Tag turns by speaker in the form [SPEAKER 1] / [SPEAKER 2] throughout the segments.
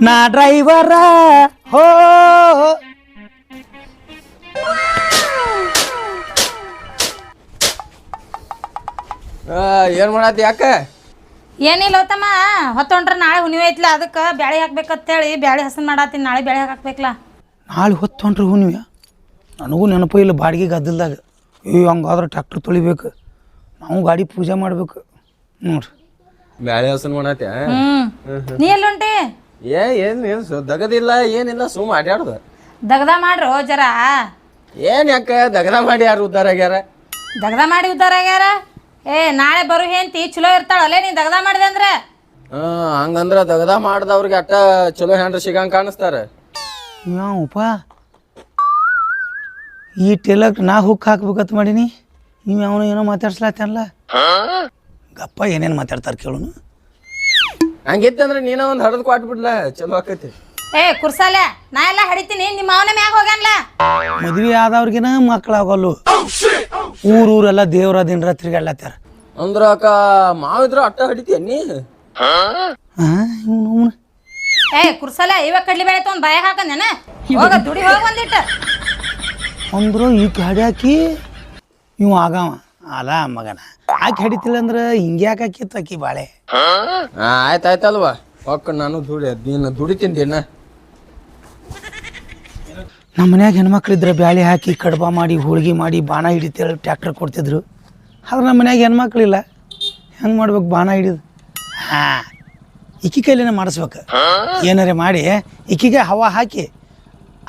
[SPEAKER 1] ನಾ ಡ್ರೈವರ ಹೋ
[SPEAKER 2] ಆ, ಏನ್ ಮಾಡತ್ತಿ ಯಾಕೆ?
[SPEAKER 3] ಏನಿಲ್ಲ ತಮ್ಮ ಹೊತ್ತೊಂಡ್ರೆ ನಾಳೆ ಹುಣ್ಣಿಮೆ ಐತ್ಲ ಅದಕ್ಕೆ ಬ್ಯಾಳಿ ಹಾಕ್ಬೇಕಂತೇಳಿ ಬ್ಯಾಳಿ ಹಸನ್ ಮಾಡತ್ತೀನಿ ನಾಳೆ ಬ್ಯಾಳಿ ಹಾಕ್ಬೇಕಲ್ಲ
[SPEAKER 1] ನಾಳೆ ಹೊತ್ತು ಹೊಂಟ್ರಿ ಹುಣ್ಣಿಮೆ? ನನಗೂ ನೆನಪು ಇಲ್ಲ ಬಾಡಿಗೆ ಗದ್ದಲ್ದಾಗ. ಅಯ್ಯೋ ಹಂಗಾದ್ರೆ ಟ್ಯಾಕ್ಟ್ರ್ ತೊಳಿಬೇಕು. ನಾವು ಗಾಡಿ ಪೂಜೆ ಮಾಡ್ಬೇಕು. ನೋಡ್ರಿ.
[SPEAKER 2] ಬ್ಯಾಳೆ ಹಸನ್ ಮಾಡತ್ತಿ
[SPEAKER 3] ಹ್ಮ್. ನೀ ಎಲ್ಲುಂಟಿ
[SPEAKER 2] ಏ ಏನ್ ಏನ್ ಸು- ದಗದಿಲ್ಲ ಏನಿಲ್ಲ ಸುಮ್ ಅಡ್ಯಾಡ್ದ
[SPEAKER 3] ದಗದ ಮಾಡ್ರು ಜರ?
[SPEAKER 2] ಏನ್ ಯಾಕ ದಗದ ಮಾಡಿ ಯಾರು ಉದ್ದಾರ ಆಗ್ಯಾರ?
[SPEAKER 3] ದಗದ ಮಾಡಿ ಉದ್ದಾರ ಆಗ್ಯಾರ? ಏ ನಾಳೆ ಬರು ಹೆಂತಿ ಚಲೋ ಇರ್ತಾಳಲ್ಲೇ ನೀನ್ ದಗದ ಮಾಡಿದೆ ಅಂದ್ರೆ?
[SPEAKER 2] ಹಾ ಹಂಗಂದ್ರ ದಗದ ಮಾಡ್ದವ್ರಿಗೆ ಅಟ್ಟ ಚಲೋ ಹೆಂಡ್ರ ಸಿಗಂಗ್ ಕಾಣಿಸ್ತಾರ.
[SPEAKER 1] ಯಾವಪ್ಪ? ಈ ಟೇಲಕ್ ನಾ ಹುಕ್ ಹಾಕ್ಬೇಕತ್ ಮಾಡೀನಿ? ನೀವು ಅವನು ಏನೋ ಮಾತಾಡ್ಸ್ಲಾತಲ್ಲ ಗಪ್ಪ ಏನೇನು ಮಾತಾಡ್ತಾರೆ ಕೇಳೋನು?
[SPEAKER 2] ಹಂಗಿತ್ತಂದ್ರೆ ನೀನ ಒಂದು ಹಡದ್ ಕೊಟ್ಬಿಡ್ಲ ಚಲೋ ಆಕೈತಿ.
[SPEAKER 3] ಏ ಕುರ್ಸಾಲ ನಾ ಎಲ್ಲ ಹಡಿತೀನಿ ನಿಮ್ಮ ಅವನ ಮ್ಯಾಗ ಹೋಗ್ಯಾನ್ಲ?
[SPEAKER 1] ಮದ್ವೆ ಆದವ್ರಿಗಿನ ಮಕ್ಕಳಾಗಲ್ಲು ಊರೂರೆಲ್ಲ ಊರೆಲ್ಲ ದಿನ ರಾತ್ರಿ ತಿರ್ಗಾಡ್ಲತ್ತಾರ
[SPEAKER 2] ಅಂದ್ರ ಅಕ್ಕ ಮಾವಿದ್ರ ಅಟ್ಟ ಹಡಿತೀಯ ನೀ
[SPEAKER 3] ಏ ಕುರ್ಸಾಲೆ ಇವಾಗ ಕಡ್ಲಿ ಬೇಳೆ ಒಂದು ಬಾಯಾಗ ಹಾಕಂದೇನ? ಹೋಗ ದುಡಿ ಹೋಗ ಒಂದಿಟ್ಟು.
[SPEAKER 1] ಅಂದ್ರು ಈ ಗಾಡಿ ಹಾಕಿ ಇವ್ ಆಗವ. ಅಲ್ಲ ಮಗನ. ಆಕೆ ಹಿಡಿತಿಲ್ಲ ಅಂದ್ರೆ ಹಿಂಗೆ ಯಾಕೆ ಹಾಕಿತ್ತು ಆಕಿ ಬಾಳೆ?
[SPEAKER 2] ಆಯ್ತಾಯ್ತಲ್ವಾ ಪಕ್ಕ ನಾನು ದುಡಿ ನೀನು ದುಡಿತೀನಿ ದಿನ
[SPEAKER 1] ನಮ್ಮ ಮನ್ಯಾಗ ಹೆಣ್ಮಕ್ಳಿದ್ರೆ ಬ್ಯಾಳಿ ಹಾಕಿ ಕಡ್ಬ ಮಾಡಿ ಹೋಳ್ಗೆ ಮಾಡಿ ಬಾಣ ಹಿಡಿತೇಳಿ ಟ್ಯಾಕ್ಟರ್ ಕೊಡ್ತಿದ್ರು. ಆದ್ರೆ ನಮ್ಮ ಮನ್ಯಾಗ ಹೆಣ್ಮಕ್ಳಿಲ್ಲ ಹೆಂಗೆ ಮಾಡ್ಬೇಕು ಬಾಣ ಹಿಡಿದು? ಹಾಂ ಇಕ್ಕಿ ಕೈಲಿನ ಮಾಡಿಸ್ಬೇಕು. ಏನಾರೇ ಮಾಡಿ ಇಕ್ಕಿಗೆ ಹವಾ ಹಾಕಿ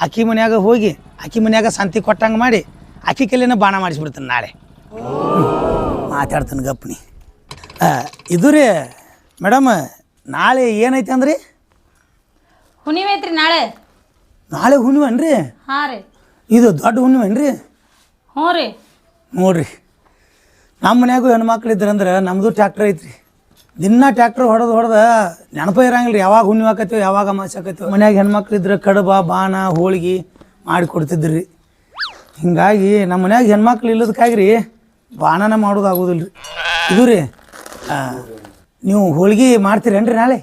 [SPEAKER 1] ಅಕ್ಕಿ ಮನ್ಯಾಗ ಹೋಗಿ ಅಕ್ಕಿ ಮನ್ಯಾಗ ಸಂತಿ ಕೊಟ್ಟಂಗೆ ಮಾಡಿ ಅಕ್ಕಿ ಕಲ್ಲಿನ ಬಾಣ ಮಾಡಿಸ್ಬಿಡ್ತೀನಿ ನಾಳೆ. ಮಾತಾಡ್ತೀನಿ ಗಪ್ನಿ ಇದು ರೀ ಮೇಡಮ್ ನಾಳೆ ಏನೈತೆ ಅಂದ್ರಿ?
[SPEAKER 3] ಹುಣ್ಣಿಮೆ ಐತ್ರಿ ನಾಳೆ.
[SPEAKER 1] ನಾಳೆ ಹುಣ್ಣಿಮೆನ್ರಿ?
[SPEAKER 3] ಹಾಂ ರೀ.
[SPEAKER 1] ಇದು ದೊಡ್ಡ ಹುಣ್ಣಿಮೆನ್ರಿ?
[SPEAKER 3] ಹ್ಞೂ ರೀ.
[SPEAKER 1] ನೋಡ್ರಿ. ನಮ್ಮ ಮನ್ಯಾಗೂ ಹೆಣ್ಮಕ್ಳು ಇದ್ರಂದ್ರೆ ನಮ್ಮದು ಟ್ಯಾಕ್ಟ್ರ್ ಐತ್ರಿ. ದಿನ ಟ್ಯಾಕ್ಟ್ರ್ ಹೊಡೆದು ಹೊಡೆದ ನೆನಪ ಇರಂಗಿಲ್ಲ ರೀ ಯಾವಾಗ ಹುಣ್ಣಿಮೆ ಆಕತ್ತೀವಿ ಯಾವಾಗ ಅಮಾಸೆ ಆಕತ್ತೀವಿ ಮನ್ಯಾಗ ಹೆಣ್ಮಕ್ಳು ಇದ್ರೆ ಕಡಬ ಬಾಣ ಹೋಳಿಗೆ ಮಾಡಿ ಕೊಡ್ತಿದ್ರಿ ರೀ ಹಿಂಗಾಗಿ ನಮ್ಮ ಮನ್ಯಾಗ ಹೆಣ್ಮಕ್ಳು ಇಲ್ಲದಕ್ಕಾಗಿ ರೀ ಬಾಣನ ಮಾಡೋದಾಗೋದಿಲ್ಲ ರೀ ಇದು ರೀ ಆ, ನೀವು ಹೋಳ್ಗೆ ಮಾಡ್ತೀರೇನ್ರಿ ನಾಳೆ?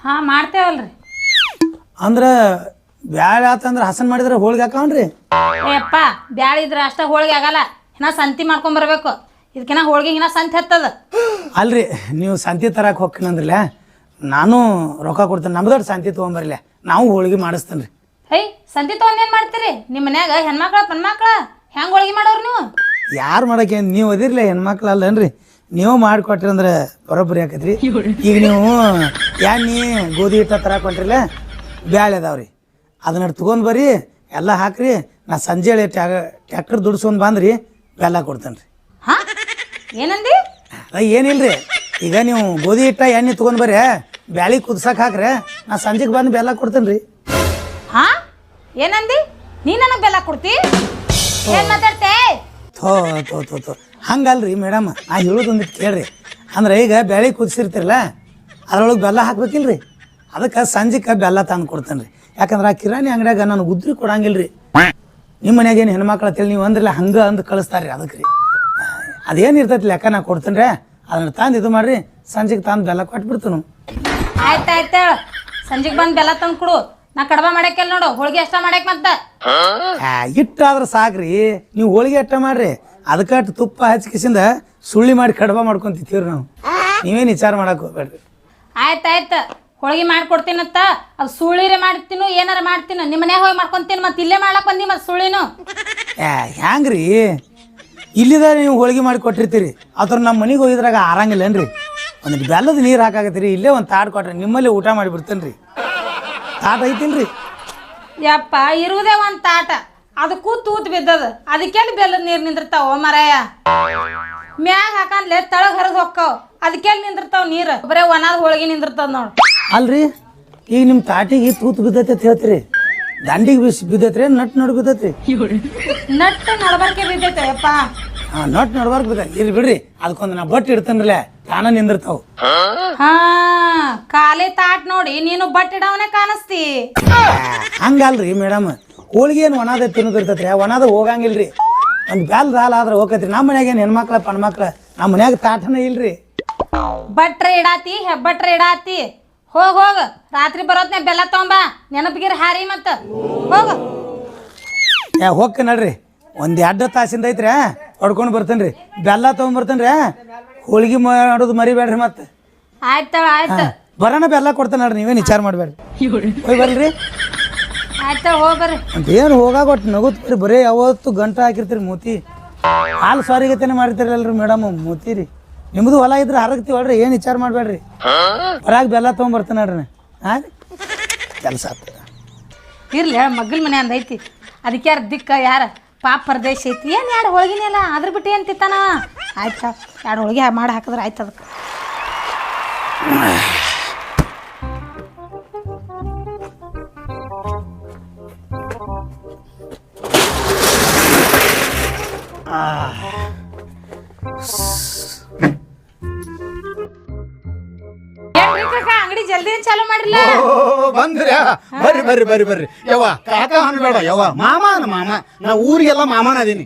[SPEAKER 3] ಹಾ ಮಾಡ್ತೇವಲ್ರಿ.
[SPEAKER 1] ಅಂದ್ರೆ ಬ್ಯಾಳೆ ಆತಂದ್ರೆ ಹಸನ್ ಮಾಡಿದ್ರೆ ಹೋಳ್ಗೆ ಹಾಕವನ್ರಿ?
[SPEAKER 3] ಏಪ್ಪ ಬ್ಯಾಳಿ ಇದ್ರೆ ಅಷ್ಟ ಹೋಳಿಗೆ ಆಗಲ್ಲ ಇನ್ನ ಸಂತಿ ಮಾಡ್ಕೊಂಡ್ ಬರ್ಬೇಕು. ಇದಕ್ಕಿನ್ನ ಹೋಳಿಗೆ ಇನ್ನ ಸಂತಿ ಹತ್ತದ.
[SPEAKER 1] ಅಲ್ರಿ ನೀವು ಸಂತಿ ತರಕ್ಕೆ ಹೋಗ್ತೀನಂದ್ರಲ್ಲ ನಾನು ರೊಕ್ಕ ಕೊಡ್ತೇನೆ ನಮ್ದೊಡ್ಡ ಸಂತಿ ತೊಗೊಂಬರ್ಲೆ ನಾವು ಹೋಳಿಗೆ ಮಾಡಿಸ್ತೇನೆ ರೀ
[SPEAKER 3] ಸಂತಿ ತೊಗೊಂಡ್ ಏನ್ ಮಾಡ್ತೀರಿ? ನಿಮ್ಮ ಮನ್ಯಾಗ ಹೆಣ್ಮಕ್ಳ ಪನ್ಮಕ್ಳ ಹೆಂಗ್ ಹೋಳಿಗೆ ಮಾಡೋರು ನೀವು?
[SPEAKER 1] ಯಾರು ಮಾಡಕ್ಕೆ ನೀವು ಅದಿರ್ಲಿ ಹೆಣ್ಮಕ್ಳು ಅಲ್ಲನ್ರಿ? ನೀವು ಮಾಡ್ಕೊಟ್ರಿ ಅಂದ್ರೆ ಬರೋಬ್ಬರಿ ಹಾಕತ್ರಿ ಈಗ ನೀವು ಎಣ್ಣೆ ಗೋಧಿ ಹಿಟ್ಟ ತರ ಹೊಂಟ್ರಿಲ್ಲ ಬ್ಯಾಳೆ ಅದಾವ್ರಿ. ಅದನ್ನ ತಗೊಂಡ್ ಬರ್ರಿ ಎಲ್ಲ ಹಾಕ್ರಿ. ನಾ ಸಂಜೆ ಟ್ಯಾಕ್ಟರ್ ದುಡ್ಸ್ಕೊಂಡ್ ಬಂದ್ರಿ ಬೆಲ್ಲ ಕೊಡ್ತೇನೆ ರೀ
[SPEAKER 3] ಹಾ? ಏನಂದಿ?
[SPEAKER 1] ಅದ ಏನಿಲ್ರಿ? ಈಗ ನೀವು ಗೋಧಿ ಹಿಟ್ಟ ಎಣ್ಣೆ ತೊಗೊಂಡ್ ಬರ್ರಿ ಬ್ಯಾಳಿ ಕುದ್ಸಕ್ಕೆ ಹಾಕ್ರಿ ನಾ ಸಂಜೆಗೆ ಬಂದು ಬೆಲ್ಲ ಕೊಡ್ತೇನೆ ರೀ
[SPEAKER 3] ಹಾ ಏನಂದಿ? ನೀ ನನಗ್ ಬೆಲ್ಲ ಕೊಡ್ತಿ? ಏನ್ ಮಾತಾಡ್ತೆ?
[SPEAKER 1] ಥೋ ಥೋ ಥೋ ಥೋ. ಹಂಗಲ್ರಿ ಮೇಡಮ್ ನಾ ಹೇಳೋದೊಂದಿಟ್ಟು ಕೇಳ್ರಿ. ಅಂದ್ರೆ ಈಗ ಬೆಳೆ ಕುದಿಸಿರ್ತಿರಲ್ಲ ಅದ್ರೊಳಗೆ ಬೆಲ್ಲ ಹಾಕ್ಬೇಕಿಲ್ರಿ? ಅದಕ್ಕೆ ಸಂಜೆಗೆ ಬೆಲ್ಲ ತಂದು ಕೊಡ್ತೇನೆ ರೀ ಯಾಕಂದ್ರೆ ಆ ಕಿರಾಣಿ ಅಂಗಡಿಯಾಗ ನಾನು ಉದ್ರಿ ಕೊಡಂಗಿಲ್ಲ ರೀ ನಿಮ್ಮ ಮನ್ಯಾಗ ಏನು ಹೆಣ್ಮಕ್ಳು ಅಂತೇಳಿ ನೀವು ಅಂದ್ರಲ್ಲ ಹಂಗೆ ಅಂದು ಕಳಿಸ್ತಾರೆ ರೀ ಅದಕ್ಕೆ ರೀ ಅದೇನು ಇರ್ತೈತಿ ಲೆಕ್ಕ ನಾ ಕೊಡ್ತೇನೆ ರೀ ಅದನ್ನ ತಂದು ಇದು ಮಾಡ್ರಿ ಸಂಜೆಗೆ ತಂದು ಬೆಲ್ಲ ಕೊಟ್ಬಿಡ್ತೀನಿ.
[SPEAKER 3] ಆಯ್ತಾಯ್ತ ಸಂಜೆಗೆ ಬಂದು ಬೆಲ್ಲ ತಂದು ಕೊಡು. ನಾ ಕಡಬ ಮಾಡಕ್ಕೆಲ್ ನೋಡು ಹೋಳಿಗೆ ಅಷ್ಟ ಮಾಡಕ್ ಮತ್ತ.
[SPEAKER 1] ಹಿಟ್ಟಾದ್ರೆ ಸಾಕ್ರಿ ನೀವು ಹೋಳಿಗೆ ಅಷ್ಟ ಮಾಡ್ರಿ. ಅದಕ್ಕಟ್ಟು ತುಪ್ಪ ಹಚ್ಕಿಸಿಂದ ಸುಳ್ಳಿ ಮಾಡಿ ಕಡಬ ಮಾಡ್ಕೊಂತಿತ್ತೀವ್ರಿ ನಾವು. ನೀವೇನು ವಿಚಾರ ಮಾಡಕ್ ಹೋಗ್ಬೇಡ್ರಿ.
[SPEAKER 3] ಆಯ್ತಾಯ್ತ ಹೋಳಿಗೆ ಮಾಡ್ಕೊಡ್ತೀನತ್ತ ಅದು ಸುಳ್ಳಿರೆ ಮಾಡ್ತೀನು ಏನಾರ ಮಾಡ್ತೀನ ನಿಮ್ಮ ಮನ್ಯಾಗ ಹೋಗಿ ಮಾಡ್ಕೊಂತೀನಿ ಮತ್ತೆ ಇಲ್ಲೇ ಮಾಡ್ಲಕ್ ಬಂದಿ ಮತ್ತೆ ಸುಳ್ಳಿನು.
[SPEAKER 1] ಏ ಹ್ಯಾಂಗ್ರಿ? ಇಲ್ಲಿದ ನೀವು ಹೋಳಿಗೆ ಮಾಡಿ ಕೊಟ್ಟಿರ್ತೀರಿ. ಅದ್ರ ನಮ್ಮ ಮನೆಗೆ ಹೋಗಿದ್ರಾಗ ಆರಂಗಿಲ್ಲನ್ರಿ? ಒಂದಿಟ್ಟು ಬೆಲ್ಲದ ನೀರು ಹಾಕಾಕತ್ತೀರಿ ಇಲ್ಲೇ ಒಂದು ತಾಡ್ ಕೊಟ್ರಿ ನಿಮ್ಮಲ್ಲಿ ಊಟ ಮಾಡಿ ಬಿಡ್ತೇನೆ ರೀ ತಾಟ್ ಐತಿಲ್ರಿ
[SPEAKER 3] ಯಪ್ಪ ಇರುವುದೇ ಒಂದ್ ತಾಟ. ಅದಕ್ಕೂ ತೂತ್ ಬಿದ್ದದ. ಅದಕ್ಕೆಲ್ಲಿ ಬೆಲ್ಲದ ನೀರು ನಿಂದಿರ್ತಾವ ಮರಾಯ? ಮ್ಯಾಗ ಹಾಕಂದ್ಲೆ ತಳಗ್ ಹರಿದ್ ಹೊಕ್ಕಾವ. ಅದಕ್ಕೆಲ್ಲಿ ನಿಂದಿರ್ತಾವ ನೀರು? ಬರೇ ಒಣದ ಹೋಳಿಗೆ ನಿಂದಿರ್ತಾವ ನೋಡ್.
[SPEAKER 1] ಅಲ್ರಿ ಈಗ ನಿಮ್ಮ ತಾಟಿಗೆ ತೂತು ಬಿದ್ದೈತೆ ಅಂತ ಹೇಳ್ತೀರಿ. ದಂಡಿಗೆ ಬಿಸಿ ಬಿದ್ದೈತ್ರಿ ನಟ್ ನಡು ಬಿದ್ದೈತ್ರಿ.
[SPEAKER 3] ನಟ್ ನಡಬರ್ಕೆ ಬಿದ್ದೈತೆ ಯಪ್ಪ
[SPEAKER 1] ಹಾಂ ನಟ್ ನಡ್ಬಾರ್ದು ಇರ್ ಬಿಡ್ರಿ. ಅದಕ್ಕೊಂದು ನಾ ಬಟ್ ಇಡ್ತೇನ್ರಲ್ಲ. ತಾನ ನಿಂದಿರ್ತಾವ.
[SPEAKER 3] ಹಾ ಖಾಲಿ ತಾಟ್ ನೋಡಿ ನೀನು ಬಟ್ ಇಡವನೇ ಕಾಣಿಸ್ತಿ.
[SPEAKER 1] ಹಂಗಲ್ರಿ ಮೇಡಮ್ ಹೋಳಿಗೆ ಏನು ಒಣದ ತಿನ್ನೋದಿರ್ತೈತ್ರಿ ಒಣದ ಹೋಗಂಗಿಲ್ರಿ. ಒಂದು ಬ್ಯಾಲ್ ದಾಲ್ ಆದ್ರೆ ಹೋಗತ್ರಿ. ನಮ್ಮ ಮನ್ಯಾಗ ಏನು ಹೆಣ್ಮಕ್ಳ ಪಣ್ಮಕ್ಳ ನಮ್ಮ ಮನ್ಯಾಗ ತಾಟನೇ ಇಲ್ರಿ.
[SPEAKER 3] ಬಟ್ರೆ ಇಡಾತಿ ಹೆಬ್ಬಟ್ರ ಇಡಾತಿ. ಹೋಗ ಹೋಗ. ರಾತ್ರಿ ಬರೋತ್ನೆ ಬೆಲ್ಲ ತಗೊಂಬ. ನೆನಪಿಗಿರ ಹಾರಿ ಮತ್ತ. ಹೋಗ.
[SPEAKER 1] ಏ ಹೋಗ್ಕ ನಡ್ರಿ. ಒಂದು ಎರಡು ತಾಸಿಂದ ಐತ್ರಿ ಹೊಡ್ಕೊಂಡು ಬರ್ತೇನೆ ರೀ ಬೆಲ್ಲ ತೊಗೊಂಬರ್ತೇನೆ ರೀ ಹೋಳಿಗೆ ಮಾಡೋದು ಮರಿಬೇಡ್ರಿ ಮತ್ತೆ.
[SPEAKER 3] ಆಯ್ತ ಆಯ್ತ
[SPEAKER 1] ಬರೋಣ ಬೆಲ್ಲ ಕೊಡ್ತೇನೆ ನೋಡ್ರಿ ನೀವೇನು ವಿಚಾರ ಮಾಡಬೇಡ್ರಿ. ಹೋಗಿ ಬರ್ರಿ.
[SPEAKER 3] ಆಯ್ತ ಹೋಗ್ಬರ್ರಿ
[SPEAKER 1] ಅಂತ ಏನು ಹೋಗಾಗ ಒಟ್ಟು ನಗುತ್ ಬರ್ರಿ ಬರೀ ಯಾವತ್ತು ಗಂಟ ಹಾಕಿರ್ತೀರಿ ಮೂತಿ. ಹಾಲು ಸಾರಿಗತೆನೆ ಮಾಡಿರ್ತೀರಲ್ರಿ ಮೇಡಮ್ ಮೂತಿ ರೀ. ನಿಮ್ಮದು ಹೊಲ ಇದ್ರೆ ಹರಗ್ತೀವಲ್ರಿ ಏನು ವಿಚಾರ ಮಾಡಬೇಡ್ರಿ. ಬರಾಗ ಬೆಲ್ಲ ತೊಗೊಂಬರ್ತೇನೆ ನೋಡ್ರಿ ಹಾಂ ಕೆಲಸ ಆಗ್ತದೆ
[SPEAKER 3] ಇರ್ಲಿ ಮಗ್ಗಲ್ ಮನೆ ಅಂದೈತಿ ಅದಕ್ಕೆ ಯಾರು ದಿಕ್ಕ ಯಾರ? ಪಾಪ ಪರದೇಶ ಐತಿ. ಏನು ಎರಡು ಹೋಳಿಗೆನೆಲ್ಲ ಅದ್ರ ಬಿಟ್ಟು ಏನು ತಿತ್ತಾನ ಆಯ್ತಾ ಎರಡು ಹೋಳಿಗೆ ಮಾಡಿ ಹಾಕಿದ್ರೆ ಆಯ್ತು ಅದಕ್ಕೆ.
[SPEAKER 4] ಬರ್ರಿ ಬರ್ರಿ ಬರ್ರಿ. ಯವ್ವ ಕಾಕ ಅನ್ಬೇಡ ಯವ್ವ. ಮಾಮಾನ ಮಾಮ. ನಾ ಊರಿಗೆಲ್ಲ ಮಾಮನ ಅದೀನಿ.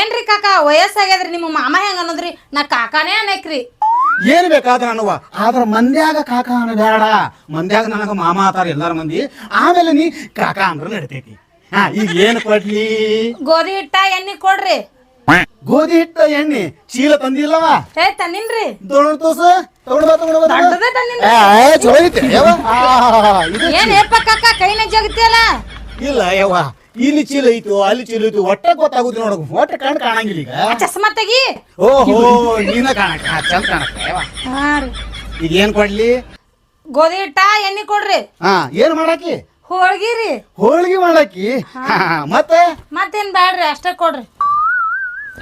[SPEAKER 3] ಏನ್ರಿ ಕಾಕ ವಯಸ್ಸಾಗ್ಯದ್ರಿ ನಿಮ್ಮ ಮಾಮ ಹೆಂಗ ಅನ್ನೋದ್ರಿ? ನಾ ಕಾಕಾನೇ ಅನ್ನಕ್ರಿ
[SPEAKER 4] ಏನ್ ಬೇಕಾದ್ರ ಅನ್ನುವ ಆದ್ರ ಮಂದ್ಯಾಗ ಕಾಕ ಅನ್ಬೇಡ. ಮಂದ್ಯಾಗ ನನಗ ಮಾಮ ಆತಾರ ಎಲ್ಲಾರ ಮಂದಿ. ಆಮೇಲೆ ನೀ ಕಾಕ ಅಂದ್ರ ನಡಿತೈತಿ. ಹಾ ಈಗ ಏನ್ ಕೊಡ್ಲಿ
[SPEAKER 3] ಗೋಧಿ ಹಿಟ್ಟ ಎಣ್ಣಿ ಕೊಡ್ರಿ.
[SPEAKER 4] ಗೋಧಿ ಹಿಟ್ಟ ಎಣ್ಣೆ. ಚೀಲ ತಂದಿಲ್ಲವ?
[SPEAKER 3] ಏ ತನ್ನಿನ್ರಿ.
[SPEAKER 4] ತಗೊಂಡ್ ತೋಸ ತಗೊಂಡ್ ಬಾ ತಗೊಂಡ್ ಬಾ, ತಗೊಂಡ್ ಬಾ.
[SPEAKER 3] ದೊಡ್ಡದೇ ತಂದಿನ್ರಿ
[SPEAKER 4] ಏ, ಚಲೋ ಐತೆ. ಯವ್ವ. ಆ, ಇದು
[SPEAKER 3] ಏನ್ ಏಪ್ಪ ಕಾಕ ಕೈನ ಜಗತಿಯಲ್ಲ
[SPEAKER 4] ಇಲ್ಲ ಯವ್ವ. ಇಲ್ಲಿ ಚೀಲ ಐತು ಅಲ್ಲಿ ಚೀಲ ಐತು. ಒಟ್ಟ ಗೊತ್ತಾಗುದು ನೋಡ. ಒಟ್ಟ ಕಣ್ ಕಾಣಂಗಿಲ್ಲ ಈಗ.
[SPEAKER 3] ಚಸ್ಮಾ ತೆಗಿ.
[SPEAKER 4] ಓಹೋ ನೀನ ಕಾಣಕ ಚಂದ ಕಾಣಕ ಯವ್ವ.
[SPEAKER 3] ಹಾ ರೀ.
[SPEAKER 4] ಈಗ ಏನ್ ಕೊಡ್ಲಿ?
[SPEAKER 3] ಗೋಧಿ ಹಿಟ್ಟ ಎಣ್ಣೆ ಕೊಡ್ರಿ.
[SPEAKER 4] ಹಾ ಏನ್ ಮಾಡಾಕಿ?
[SPEAKER 3] ಹೋಳ್ಗಿ ರೀ.
[SPEAKER 4] ಹೋಳ್ಗಿ ಮಾಡಾಕಿ? ಹಾ, ಮತ್ತೆ?
[SPEAKER 3] ಮತ್ತೇನ್ ಬ್ಯಾಡ್ರಿ ಅಷ್ಟೇ ಕೊಡ್ರಿ.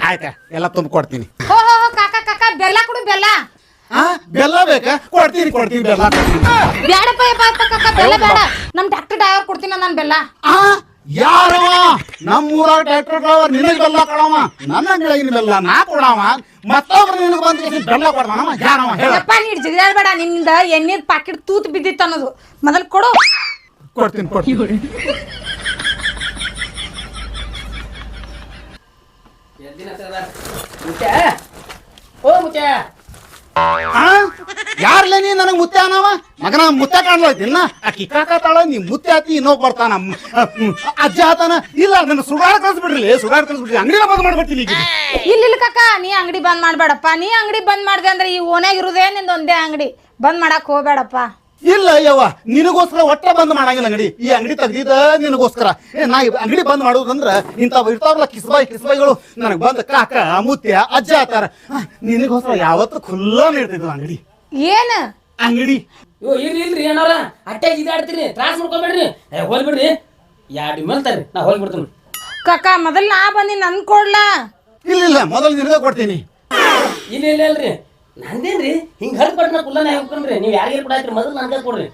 [SPEAKER 4] ಆಯ್ತಾ ಎಲ್ಲ ತುಂಬ ಕೊಡ್ತೀನಿ.
[SPEAKER 3] ಹೋ ಹೋ ಹೋ ಕಾಕ ಕಾಕ ಬೆಲ್ಲ ಕೊಡು ಬೆಲ್ಲ.
[SPEAKER 4] ಹಾ ಬೆಲ್ಲ ಬೇಕಾ? ಕೊಡ್ತೀನಿ ಕೊಡ್ತೀನಿ ಬೆಲ್ಲ ಕೊಡ್ತೀನಿ.
[SPEAKER 3] ಬ್ಯಾಡಪ್ಪ ಯಪ್ಪ ಕಾಕ ಬೆಲ್ಲ ಬೇಡ. ನಮ್ ಡಾಕ್ಟರ್ ಡ್ರೈವರ್ ಕೊಡ್ತೀನಿ ನಾನು ಬೆಲ್ಲ.
[SPEAKER 4] ಆ ಯಾರವ ನಮ್ಮ ಊರಾಗ ಟ್ರ್ಯಾಕ್ಟರ್ ಡ್ರೈವರ್ ನಿನಗೆ ಬೆಲ್ಲ ಕೊಡವ ನನ್ನ ಬೆಳಗಿನ ಬೆಲ್ಲ ನಾ ಕೊಡವ ಮತ್ತೊಬ್ರು ನಿನಗೆ ಬಂದು ಬೆಲ್ಲ ಕೊಡವ ಯಾರವ ಹೇಳ.
[SPEAKER 3] ಯಪ್ಪ ನೀಡ್ ಜಿಗಿದಾಡ್ಬೇಡ ನಿಮ್ದ ಎಣ್ಣೆದ್ ಪಾಕಿಟ್ ತೂತ್ ಬಿದ್ದಿತ್ತು ಅನ್ನೋದು. ಮೊದಲ್ ಕೊಡು.
[SPEAKER 4] ಕೊಡ್ತೀನಿ ಕೊಡ್ತೀನಿ.
[SPEAKER 2] ಓ ಮುಚ್ಚ
[SPEAKER 4] ಯಾರ್ಲೆ ನೀ ನನಗೆ ಮುತ್ತೆ ಅನ್ನವ? ಮಗನ ಮುತ್ತೆ ಕಾಣ್ಲೈತಿನ್ನ ಆಕಿ ಕಾಕತಾಳ ನೀ ಮುತ್ತೆ ಆತಿ ಇನ್ನೊಬ್ಬ ಬರ್ತಾನ. ಅಜ್ಜ ಆತಾನ. ಇಲ್ಲ ನನ್ನ ಸುಡಾಡ ಕಳ್ಸ್ಬಿಡ್ರಿ ಸುಡಾಡ ಕಳ್ಸ್ಬಿಡ್ರಿ. ಅಂಗಡಿನ ಬಂದ್ ಮಾಡ್ಬಿಡ್ತೀನಿ ಈಗ.
[SPEAKER 3] ಇಲ್ಲ ಇಲ್ಲ ಕಾಕ ನೀ ಅಂಗಡಿ ಬಂದ್ ಮಾಡ್ಬೇಡಪ್ಪ. ನೀ ಅಂಗಡಿ ಬಂದ್ ಮಾಡ್ದೆ ಅಂದ್ರೆ ಈ ಓನ್ಯಾಗ ಇರುದೇ ನಿಂದ ಒಂದೇ ಅಂಗಡಿ. ಬಂದ್ ಮಾಡಕ್ ಹೋಗ್ಬೇಡಪ್ಪ.
[SPEAKER 4] ಇಲ್ಲ ಯವ್ವ ನಿನಗೋಸ್ಕರ ಒಟ್ಟ ಬಂದ್ ಮಾಡಂಗಿಲ್ಲ ಅಂಗಡಿ. ಈ ಅಂಗಡಿ ತೆಗ್ದಿದ ನಿನಗೋಸ್ಕರ. ಏ ನಾ ಅಂಗಡಿ ಬಂದ್ ಮಾಡುದಂದ್ರ ಇಂಥವ್ ಇರ್ತಾವಲ್ಲ ಕಿಸ್ಬಾಯಿ ಕಿಸ್ಬಾಯಿಗಳು ನನಗ್ ಬಂದ ಕಾಕ ಮುತ್ಯ ಅಜ್ಜ ಆತಾರ. ಆ, ನಿನಗೋಸ್ಕರ ಯಾವತ್ತು ಖುಲ್ಲ ನೀಡ್ತಿದ್ವ ಅಂಗಡಿ.
[SPEAKER 3] ಏನ?
[SPEAKER 4] ಅಂಗಡಿ.
[SPEAKER 2] ಇವ್ ಇರ್ಲಿ ಇಲ್ರಿ ಏನಾರ? ಅಟ್ಟೆ ಇದಾಡ್ತೀರಿ. ತ್ರಾಸ ಮಾಡ್ಕೊಬೇಡ್ರಿ. ಏ ಹೋಗ್ಬಿಡ್ರಿ. ಎರಡು ಮಲ್ತಾರ್ರಿ ನಾ ಹೋಗ್ಬಿಡ್ತೀನಿ
[SPEAKER 3] ಕಾಕ ಮೊದಲ್ ನಾ ಬಂದಿ ನನ್ ಕೊಡ್ಲಾ?
[SPEAKER 4] ಇಲ್ಲ ಇಲ್ಲ ಮೊದಲು ನಿನಗ ಕೊಡ್ತೀನಿ.
[SPEAKER 2] ಇಲ್ಲ ಇಲ್ಲ ಇಲ್ರಿ. ನಂದೇನ್ರಿ? ಹಿಂಗ್ ಹರಿದ್ ಕೊಟ್ಟ ಕುಲ್ಲನ ಹೋಗ್ಕೊಂಡ್ರಿ ನೀವ್ ಯಾರಿಗೆ ಕೊಡಾತ್ರಿ ಮೊದಲು ನನ್ಗೆ ಕೊಡ್ರಿ.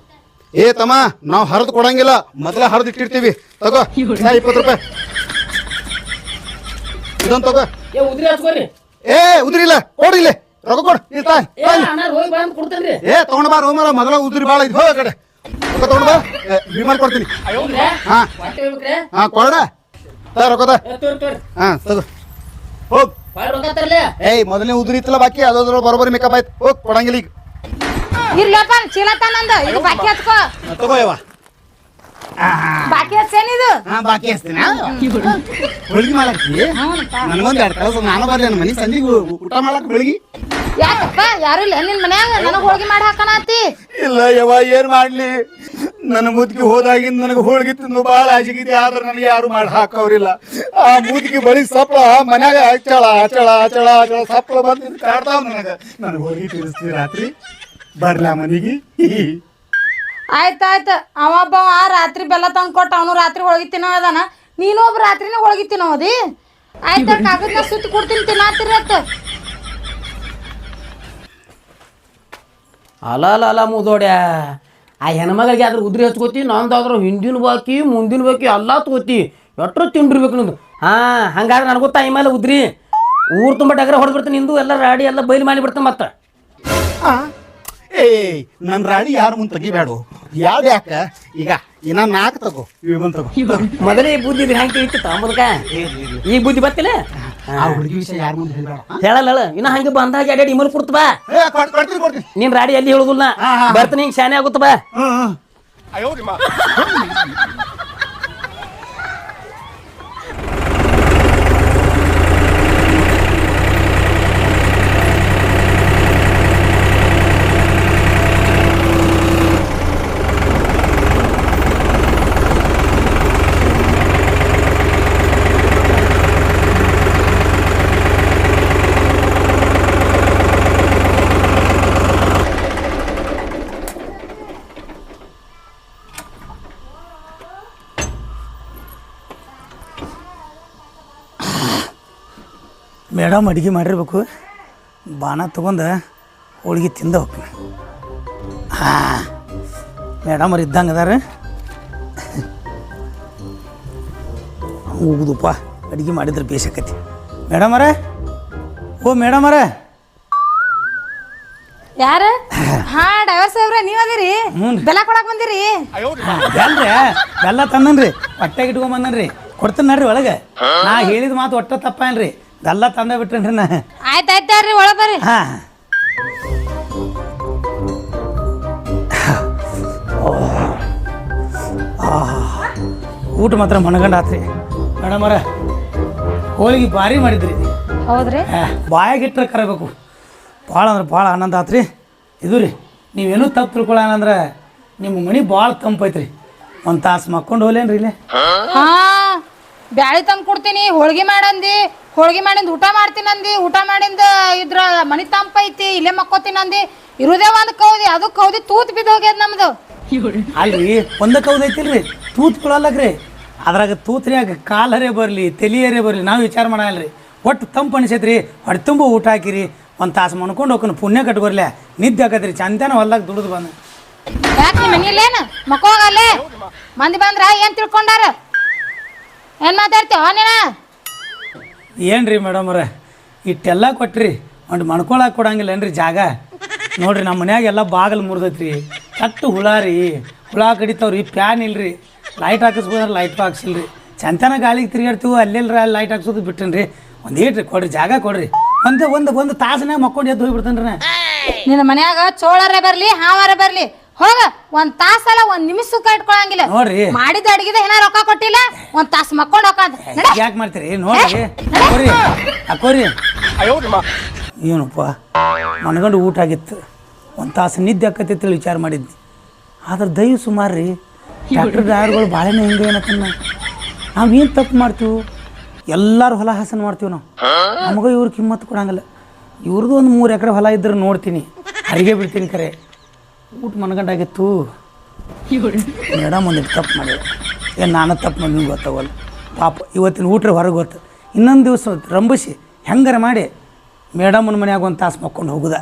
[SPEAKER 4] ಏ ತಮ್ಮ ನಾವು ಹರಿದು ಕೊಡಂಗಿಲ್ಲ. ಮೊದಲ ಹರಿದು ಇಟ್ಟಿರ್ತೀವಿ. ತಗೋ ನಾ ಇಪ್ಪತ್ತು ರೂಪಾಯಿ. ಇದೊಂದು ತಗೋ.
[SPEAKER 2] ಏ ಉದ್ರಿ ಹಚ್ಕೋರಿ
[SPEAKER 4] ಏ ಉದ್ರಿಲ್ಲ ಕೊಡಿಲ್ಲ ರೊಕ್ಕ ಕೊಡು. ಇಲ್ಲಿ
[SPEAKER 2] ಏ ಅಣ್ಣ ಹೋಗಿ ಬಂದು ಕೊಡ್ತೇನ್ರಿ.
[SPEAKER 4] ಏ ತಗೊಂಡ್ ಬಾ ರೋಮರ ಮೊದಲ ಉದ್ರಿ ಬಾಳ ಇದು. ಹೋಗ ಕಡೆ. ರೊಕ್ಕ ತಗೊಂಡ್ಬಾ ಏ, ವಿಮಾನ ಕೊಡ್ತೀನಿ. ಹಾ. ಹಾ ಕೊಡ ತಾ ಹಾ ತಗೋ. ಹೋಗ್. ಏಯ್ ಮೊದಲನೇ ಉದ್ರಿ ಇತ್ತಲ್ಲ ಬಾಕಿ ಅದ್ರೊಳಗೆ ಬರೋಬ್ಬರಿ ಮೇಕಪ್ ಆಯ್ತು. ಹೋಗ್ ಕೊಡಂಗಿಲ್ಲ ಈಗ.
[SPEAKER 3] ಇರ್ಲಪ್ಪ ಚೀಲ ತಾನಂದ ಇದು ಬಾಕಿ ಹತ್ಕೋ
[SPEAKER 4] ಹಾ, ತಗೋ ಯವ್ವ
[SPEAKER 3] ಬಾಕಿ ಹಚ್ಚೇನಿದು
[SPEAKER 4] ಹಾ ಬಾಕಿ ಹಚ್ತೀನಿ. ನನಗೊಂದು ಎರಡು ನಾನು ಬರ್ಲಿ ನನ್ನ ಮನೆ ಊಟ ಮಾಡಕ್ ಬೆಳಿಗ್ಗೆ
[SPEAKER 3] ಯಾಕಪ್ಪ? ಯಾರು ಇಲ್ಲ. ನಿನ್ ಮನ್ಯಾಗ ನನಗ್ ಹೋಳಿಗೆ ಮಾಡಿ ಹಾಕಣತಿ
[SPEAKER 4] ಇಲ್ಲ ಯವ್ವ ಏನ್ ಮಾಡ್ಲಿ? ನನ್ನ ಮುದುಕಿ ಹೋದಾಗಿಂದ ನನಗೆ ಹೋಳಿಗೆ ತಿಂದು ಬಹಳ ಆಸೆಗಿದೆ ಆದ್ರೆ ನನಗೆ ಯಾರು ಮಾಡಿ ಹಾಕೋರಿಲ್ಲ ಆ ಮುದುಕಿ ಬಳಿ ಸಪ್ಳ ಮನ್ಯಾಗ ಚಳ ಅಚಳ ಅಚಳ ಅಚಳ ಸಪ್ಳ ಬಂದು ಕಾಡ್ತಾವ ನನಗ ನನಗೆ ಹೋಳಿಗೆ ತಿನ್ನಿಸ್ತೀವಿ ರಾತ್ರಿ? ಬರ್ಲಾ ಮನೆಗೆ?
[SPEAKER 3] ಆಯ್ತಾಯ್ತು. ಆ ರಾತ್ರಿ ಬೆಲ್ಲ ತಂದು ಕೊಟ್ಟ ಅವನು ರಾತ್ರಿ ಹೋಳಿಗೆ ತಿನ್ನೋ ಅದಾನ ನೀನು ಒಬ್ಬ ರಾತ್ರಿನ ಹೋಳಿಗೆ ತಿನ್ನೋದಿ? ಆಯ್ತಾ ಕಾಗದ ಸುತ್ತ ಕೊಡ್ತೀನಿ ತಿನ್ನಾತಿರತ್ತ
[SPEAKER 2] ಅಲ ಅಲ ಅಲ ಆ ಹೆಣ್ಮಗಳಿಗೆ ಅದ್ರ ಉದ್ರಿ ಹಚ್ಕೋತಿ ನಮ್ದಾದ್ರ ಹಿಂದಿನ ಬಾಕಿ ಮುಂದಿನ ಬಾಕಿ ಎಲ್ಲ ತಗೋತಿ. ಎಟ್ರ ತಿಂಡಿರ್ಬೇಕು ನಿಂದು. ಹಾ ಹಂಗಾದ್ರೆ ನನಗೂ ತಾಯಿ ಮೇಲೆ ಉದ್ರಿ. ಊರು ತುಂಬ ಡಗರ ಹೊಡೆದ್ಬಿಡ್ತೀನಿ ನಿಂದು ಎಲ್ಲ ರಾಡಿ ಎಲ್ಲ ಬೈಲಿ ಮಾಡಿ ಬಿಡ್ತಾನೆ ಮತ್ತೆ.
[SPEAKER 4] ಏ ನನ್ನ ರಾಡಿ ಯಾರು ಮುಂದೆ ತೆಗಿಬೇಡು ಯಾವ್ದು ಯಾಕ? ಈಗ ಇನ್ನ ನಾಲ್ಕು ತಗೋ. ಇವ್ ತಗೋ.
[SPEAKER 2] ಮೊದಲೇ ಈ ಬುದ್ಧಿ ಹ್ಯಾಂಗೆ ಇತ್ತು ತಗೊಂಬುದಕ್ಕ ಈಗ ಬುದ್ಧಿ ಬರ್ತಿಲ್ಲ
[SPEAKER 4] ಆ ಹುಡುಗಿ ವಿಷಯ ಯಾರ ಮುಂದೆ ಹೇಳ್ಬೇಡ.
[SPEAKER 2] ಹೇಳಲ್ಲ ಹೇಳ. ಇನ್ನ ಹಂಗೆ ಬಂದಾಗ ಎಡೆ ಇಮಲ್ ಕೊಡ್ತ ಬಾ.
[SPEAKER 4] ಏ ಕೊಡ್- ಕೊಡ್ತೀನಿ ಕೊಡ್ತೀನಿ.
[SPEAKER 2] ನೀನ್ ರಾಡಿ ಎಲ್ಲಿ ಹೇಳುದಿಲ್ಲ. ಬರ್ತೀನಿ ಹಿಂಗ್ ಶಾನೆ ಆಗುತ್ತ ಬಾ.
[SPEAKER 4] ಹ್ಮ್ ಹ್ಮ್.
[SPEAKER 1] ಮೇಡಮ್ ಅಡುಗೆ ಮಾಡಿರ್ಬೇಕು. ಬಾಣ ತೊಗೊಂಡು ಹೋಳಿಗೆ ತಿಂದ ಹೋಗ್ತೀನಿ. ಹಾಂ ಮೇಡಮ್ ಅವ್ರು ಇದ್ದಂಗೆ ಅದಾರ. ಹೋಗುದಪ್ಪ ಅಡುಗೆ ಮಾಡಿದ್ರೆ ಬೇಸಾಕತಿ ಮೇಡಮ್ ಅವರೇ? ಓ ಮೇಡಮ್ ಯಾರು
[SPEAKER 3] ಯಾರ? ಹಾ ಡೈವರ್ ಸಾಹೇಬ್ರ ನೀವ್ ಅದಿರಿ. ಬೆಲ್ಲ ಕೊಡಕ್ ಬಂದಿರಿ?
[SPEAKER 1] ಬೆಲ್ರಿ ಬೆಲ್ಲ ತಂದನ್ರಿ ಹೊಟ್ಟೆಗೆ ಇಟ್ಕೊಂಡ್ ಬಂದನ್ರಿ. ಕೊಡ್ತೀನಿ ನಡ್ರಿ ಒಳಗೆ. ನಾ ಹೇಳಿದ ಮಾತು ಒಟ್ಟ ತಪ್ಪೇನ್ರಿ ಬೆಲ್ಲ ತಂದ ಬಿಟ್ರೇನ್ರಿ ನಾ?
[SPEAKER 3] ಆಯ್ತು ಆಯ್ತು ರೀ ಒಳ ಬರ್ರಿ.
[SPEAKER 1] ಹಾ. ಊಟ ಮಾತ್ರ ಮನಗಂಡ ಆತ್ರಿ. ಮೇಡಮ್ ಅವ್ರ ಹೋಳಿಗೆ ಭಾರಿ ಮಾಡಿದ್ರಿ.
[SPEAKER 3] ಹೌದ್ರಿ?
[SPEAKER 1] ಬಾಯಾಗ ಇಟ್ಟರೆ ಕರಬೇಕು. ಭಾಳ ಅಂದ್ರೆ ಭಾಳ ಆನಂದ ಆತ್ರಿ. ಇದು ರೀ ನೀವೇನು ತಪ್ಪು ತಿಳ್ಕೊಳ್ಳೋಣಂದ್ರೆ ನಿಮ್ಮ ಮನೆ ಭಾಳ ತಂಪೈತ್ರಿ ಒಂದು ತಾಸು ಮಕ್ಕೊಂಡು ಹೋಲೇನ್ರಿ ಇಲ್ಲಿ.
[SPEAKER 3] ಹಾ ಬ್ಯಾಳಿ ತಂದು ಕೊಡ್ತೀನಿ ಹೋಳಿಗೆ ಮಾಡಂದಿ. ಹೋಳ್ಗಿ ಮಾಡಿಂದ ಊಟ ಮಾಡ್ತೀನಂದಿ ಊಟ ಮಾಡಿಂದ ಇದ್ರ ಮನಿ ತಂಪ ಐತಿ ಇಲ್ಲೇ ಮಕ್ಕೋತೀನಿ ಅಂದಿ ಇರುದೇ ಒಂದ್ ಕೌದಿ ಅದು ಕೌದಿ ತೂತ್ ಬಿದ್ದು ಹೋಗ್ಯದ ನಮ್ದು.
[SPEAKER 1] ಅಲ್ರಿ ಒಂದ ಕೌದ್ ಐತಿಲ್ರಿ ತೂತ್ ಕೊಳಲ್ಲಕ್ರಿ ಅದ್ರಾಗ ತೂತ್ರಿಯಾಗ ಕಾಲರೇ ಬರಲಿ ತಲಿಯರೇ ಬರಲಿ ನಾವು ವಿಚಾರ ಮಾಡಲ್ರಿ. ಒಟ್ಟು ತಂಪು ಅನಿಸೈತ್ರಿ ಹೊಟ್ಟೆ ತುಂಬ ಊಟ ಹಾಕಿರಿ ಒಂದು ತಾಸು ಮಣ್ಕೊಂಡು ಹೋಗ್ಕೊಂಡು ಪುಣ್ಯ ಕಟ್ಟು ಬರ್ಲೆ ನಿದ್ದೆ ಹಾಕತ್ರಿ ಚಂದನ ಹೊಲ್ದಾಗ ದುಡಿದು ಬಂದು.
[SPEAKER 3] ಯಾಕೆ ಮನೇಲೇನ ಮಕ್ಕೋಗಲ್ಲೇ? ಮಂದಿ ಬಂದ್ರ ಏನ್ ತಿಳ್ಕೊಂಡಾರ? ಏನ್ ಮಾತಾಡ್ತೀವಿ ನೀನ?
[SPEAKER 1] ಏನ್ರಿ ರೀ ಅವ್ರ? ಇಟ್ಟೆಲ್ಲ ಕೊಟ್ರಿ, ಒಂದು ಮಣ್ಕೊಳಕ್ಕೆ ಕೊಡಂಗಿಲ್ಲನ್ರಿ ಜಾಗ? ನೋಡಿರಿ ನಮ್ಮ ಮನ್ಯಾಗ ಎಲ್ಲ ಬಾಗಿಲು ಮುರಿದೈತ್ರಿ. ಕಟ್ಟು ಹುಳ ರೀ. ಹುಳ ಕಡಿತಾವ್ರಿ ಫ್ಯಾನ್ ಇಲ್ರಿ. ಲೈಟ್ ಹಾಕಿಸ್ಬೋದ್ರೆ ಲೈಟ್ ಹಾಕ್ಸಿಲ್ರಿ. ಚಂತನ ಗಾಳಿಗೆ ತಿರುಗಾಡ್ತೀವಿ ಅಲ್ಲಿ ಲೈಟ್ ಹಾಕ್ಸೋದು ಬಿಟ್ಟೇನ್ರಿ ಒಂದು ಏಟ್ರಿ ಕೊಡ್ರಿ, ಜಾಗ ಕೊಡ್ರಿ. ಒಂದು ಒಂದು ಒಂದು ತಾಸನ್ಯಾಗ ಮಕ್ಕೊಂಡು ಎದ್ದು ಹೋಗ್ಬಿಡ್ತೇನ್ರಿ ನಿಮ್ಮ
[SPEAKER 3] ನಿನ್ನ ಮನ್ಯಾಗ ಚೋಳರೇ ಬರಲಿ, ಹಾವಾರ ಬರ್ಲಿ. ಹೋಗ ಒಂದ್ ತಾಸಲ್ಲ ಒಂದ್ ನಿಮಿಷ ಸುಖ ಇಟ್ಕೊಳಂಗಿಲ್ಲ.
[SPEAKER 1] ನೋಡ್ರಿ.
[SPEAKER 3] ಮಾಡಿದ ಅಡಿಗೆದ ಏನ ರೊಕ್ಕ ಕೊಟ್ಟಿಲ್ಲ ಒಂದ್ ತಾಸ್ ಮಕ್ಕೊಂಡ್ ಹೋಗಂತ
[SPEAKER 1] ಯಾಕೆ ಮಾಡ್ತೀರಿ? ನೋಡ್ರಿ. ಅಕ್ಕೋರಿ ಹಾಕೋರಿ ಏನಪ್ಪ? ಮನಗಂಡು ಊಟ ಆಗಿತ್ತು. ಒಂದು ತಾಸು ನಿದ್ದೆ ಆಕತ್ತೈತಿ ವಿಚಾರ ಮಾಡಿದ್ನಿ. ಆದ್ರೆ ದಯವು ಸುಮಾರು ರೀ ಟ್ಯಾಕ್ಟರ್ ಡ್ರೈವರ್ಗಳು ಭಾಳನೇ ಹಿಂಗೆ ಏನತ್ತನ್ನ. ನಾವು ಏನು ತಪ್ಪು ಮಾಡ್ತೀವಿ? ಎಲ್ಲರೂ ಹೊಲ ಹಾಸನ ಮಾಡ್ತೀವಿ ನಾವು. ನಮಗೂ ಇವ್ರ ಕಿಮ್ಮತ್ತು ಕೊಡಂಗಿಲ್ಲ. ಇವ್ರದ್ದು ಒಂದು ಮೂರು ಎಕರೆ ಹೊಲ ಇದ್ರೆ ನೋಡ್ತೀನಿ. ಅಡಿಗೆ ಬಿಡ್ತೀನಿ ಕರೆ. ಊಟ ಮನ್ಗಂಡಾಗಿತ್ತು. ಮೇಡಮ್ ಒಂದಿಟ್ಟು ತಪ್ಪು ಮಾಡಿ ಏನು ನಾನು ತಪ್ಪು ಮಾಡಿ ನಿಮ್ಗೆ ಗೊತ್ತಾಗಲ್ಲ. ಪಾಪ ಇವತ್ತಿನ ಊಟ ಹೊರಗೆ ಗೊತ್ತು ಇನ್ನೊಂದು ದಿವಸ ರಂಬಿಸಿ ಹೆಂಗಾರ ಮಾಡಿ ಮೇಡಮನ ಮನ್ಯಾಗ ಒಂದು ತಾಸು ಮಕ್ಕೊಂಡು ಹೋಗುದ.